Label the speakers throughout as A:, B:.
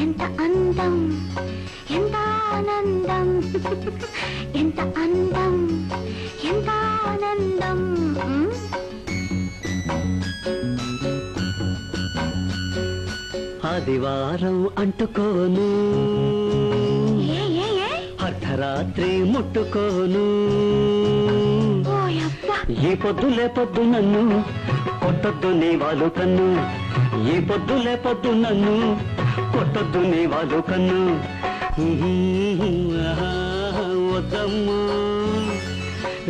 A: ఎంత అందం ఎంత ఆనందం ఎంత అందం ఎంత ఆనందం.
B: ఆదివారం అంటుకోను. అర్ధరాత్రి ముట్టుకోను. ఈ పొద్దు లేపొద్దు నన్ను కొట్టొద్దు నీ వాళ్ళు కన్ను. ఈ పొద్దు లేపొద్దు నన్ను కొట్టొద్దు నీ వాళ్ళు కన్ను. ఆహా, వద్దమ్ము.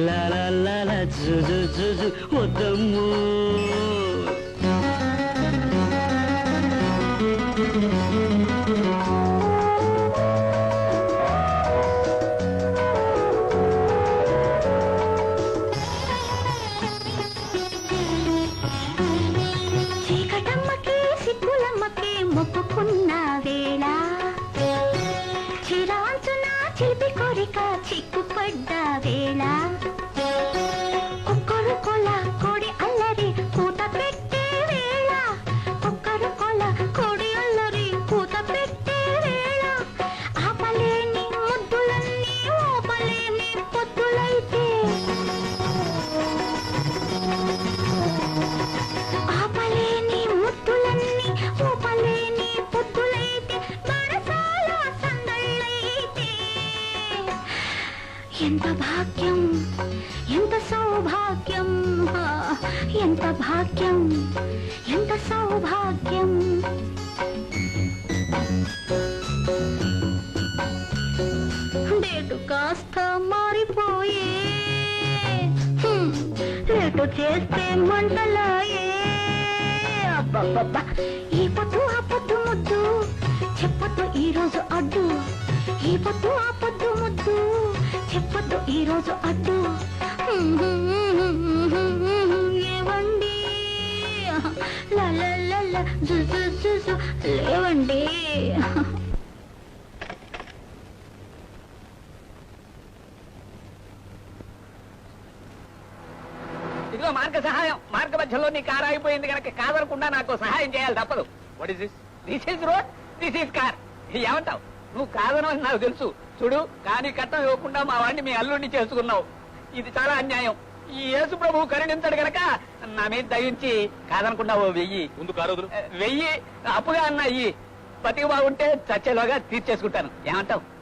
B: లాలా లా లా జుజు జు జు జు జు వద్దమ్ము.
A: చిక్కుపడ్డా ఎంత భాగ్యం? ఎంత సౌభాగ్యం? ఎంత భాగ్యం? ఎంత సౌభాగ్యం? డేటు కాస్త మారిపోయే. లేటు చేస్తే మంటలాయే. అబ్బబ్బబ్బా ఈ పొద్దు ఆ పొద్దు ముద్దు చెప్పొద్దు ఈ రోజు అడ్డు. ఈ పొద్దు ఆ పొద్దు ముద్దు. చెప్పొద్దు ఈ రోజు అడ్డు ఏవండి లేవండి.
C: ఇదిగో మార్గ సహాయం. మార్గ మధ్యలో నీ కారు అయిపోయింది కనుక కాదనకుండా నాకు సహాయం చేయాలి తప్పదు. What is this this is road this is car ఏమంటావు? నువ్వు కాదనని నాకు తెలుసు. చూడు కానీ కట్టం ఇవ్వకుండా మా వాడిని మీ అల్లుడిని చేసుకున్నావు. ఇది చాలా అన్యాయం. ఈ యేసు ప్రభు కరుణించడు గనక నా మీద దయించి కాదనకుండా ఓ వెయ్యి.
D: ముందు వదులు.
C: వెయ్యి అప్పుగా అన్న ఇయ్యి బతికి బాగుంటే చచ్చేలోగా తీర్చేసుకుంటాను. ఏమంటావు?